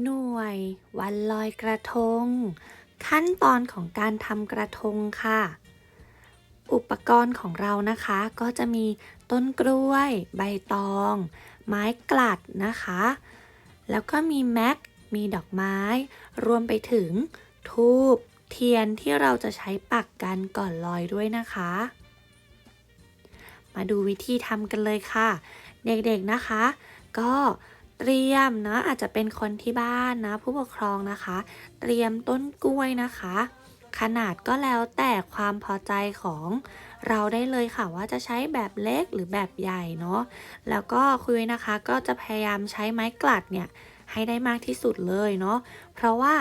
หน่วย วันลอยกระทง ขั้นตอนของการทำกระทงค่ะ อุปกรณ์ของเรานะคะก็จะมีต้นกล้วย ใบตอง ไม้กลัดนะคะ แล้วก็มีแม็ก มีดอกไม้ รวมไปถึงทูบเทียนที่เราจะใช้ปักกันก่อนลอยด้วยนะคะ มาดูวิธีทำกันเลยค่ะ เด็กๆนะคะ ก็ เตรียมนะอาจจะเป็นคนที่บ้านนะ ผู้ปกครองนะคะ เตรียมต้นกล้วยนะคะ ขนาดก็แล้วแต่ความพอใจของเราได้เลยค่ะว่าจะใช้แบบเล็กหรือแบบใหญ่เนาะแล้วก็คุยนะคะก็จะพยายามใช้ไม้กลัดเนี่ยให้ได้มากที่สุดเลยเนาะ เพราะว่า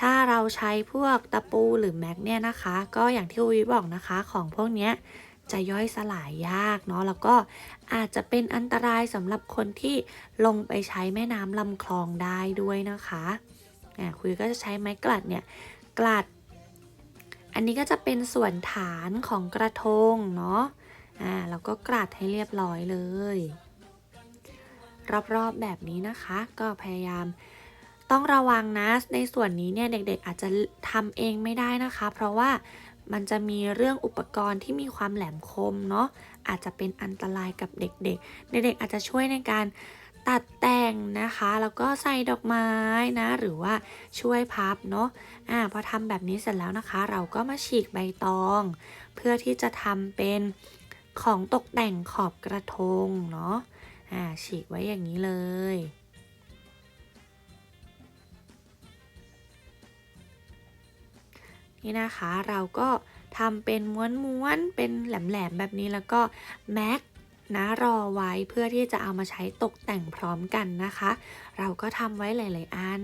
ถ้าเราใช้พวกตะปูหรือแม็กเนี่ยนะคะ ก็อย่างที่อุยบอกนะคะของพวกเนี้ย จะย่อยสลายยากเนาะแล้วก็อาจจะเป็นอันตรายสำหรับคนที่ลงไปใช้แม่น้ำลำคลองได้ด้วยนะคะคุยก็จะใช้ไม้กลัดเนี่ยกลัด อันนี้ก็จะเป็นส่วนฐานของกระทงเนาะอ่าแล้วก็กราดให้เรียบร้อยเลย รอบๆแบบนี้นะคะ ก็พยายามต้องระวังนะในส่วนนี้เนี่ยเด็กๆอาจจะทำเองไม่ได้นะคะ เพราะว่า มันจะมีเรื่องอุปกรณ์ที่มีความแหลมคมเนาะอาจจะเป็นอันตรายกับเด็กๆ เด็กๆอาจจะช่วยในการตัดแต่งนะคะ แล้วก็ใส่ดอกไม้นะ หรือว่าช่วยพับเนาะอ่าพอทำแบบนี้เสร็จแล้วนะคะ เราก็มาฉีกใบตอง เพื่อที่จะทำเป็นของตกแต่งขอบกระทงเนาะอ่าฉีกไว้อย่างนี้เลย นี่นะคะเราก็ทำเป็นม้วนๆเป็นแหลมๆแบบนี้แล้วก็แม็กนะรอไว้เพื่อที่จะเอามาใช้ตกแต่งพร้อมกันนะคะ เราก็ทำไว้หลาย ๆ อัน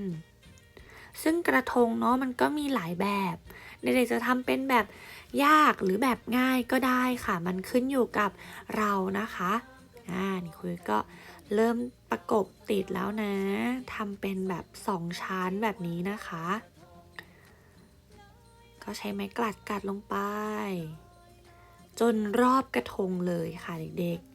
ซึ่งกระทงเนาะมันก็มีหลายแบบเด็กๆจะทำเป็นแบบยากหรือแบบง่ายก็ได้ค่ะ มันขึ้นอยู่กับเรานะคะอ่านี่คุยก็เริ่มประกบติดแล้วนะทำเป็นแบบสองชั้นแบบนี้นะคะ ก็ใช้ไม้กลัดกัดลงไป จนรอบกระทงเลยค่ะเด็กๆ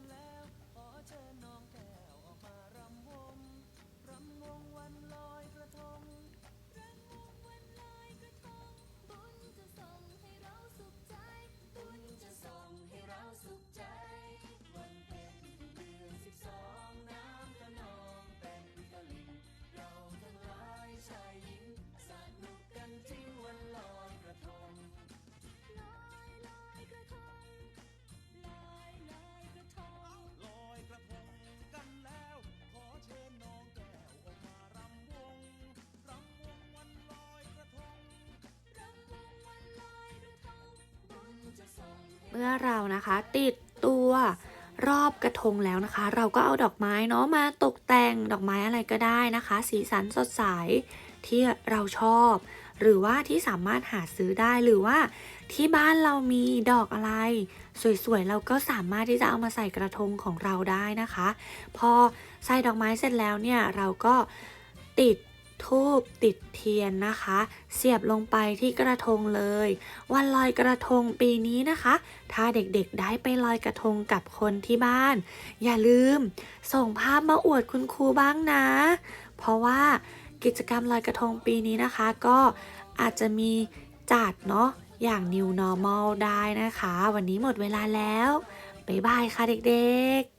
เมื่อเรานะคะติดตัวรอบกระทงแล้วนะคะ เราก็เอาดอกไม้เนาะมาตกแต่งดอกไม้อะไรก็ได้นะคะ สีสันสดใสที่เราชอบ หรือว่าที่สามารถหาซื้อได้หรือว่าที่บ้านเรามีดอกอะไร สวยๆ เราก็สามารถที่จะเอามาใส่กระทงของเราได้นะคะ พอใส่ดอกไม้เสร็จแล้วเนี่ยเราก็ติด ทูบติดเทียนนะคะ เสียบลงไปที่กระทงเลย วันลอยกระทงปีนี้นะคะ ถ้าเด็กๆได้ไปลอยกระทงกับคนที่บ้าน อย่าลืม ส่งภาพมาอวดคุณครูบ้างนะ เพราะว่ากิจกรรมลอยกระทงปีนี้นะคะ ก็อาจจะมีจัดเนาะอย่าง new normal ได้นะคะ วันนี้หมดเวลาแล้ว บ๊ายบายค่ะเด็กๆ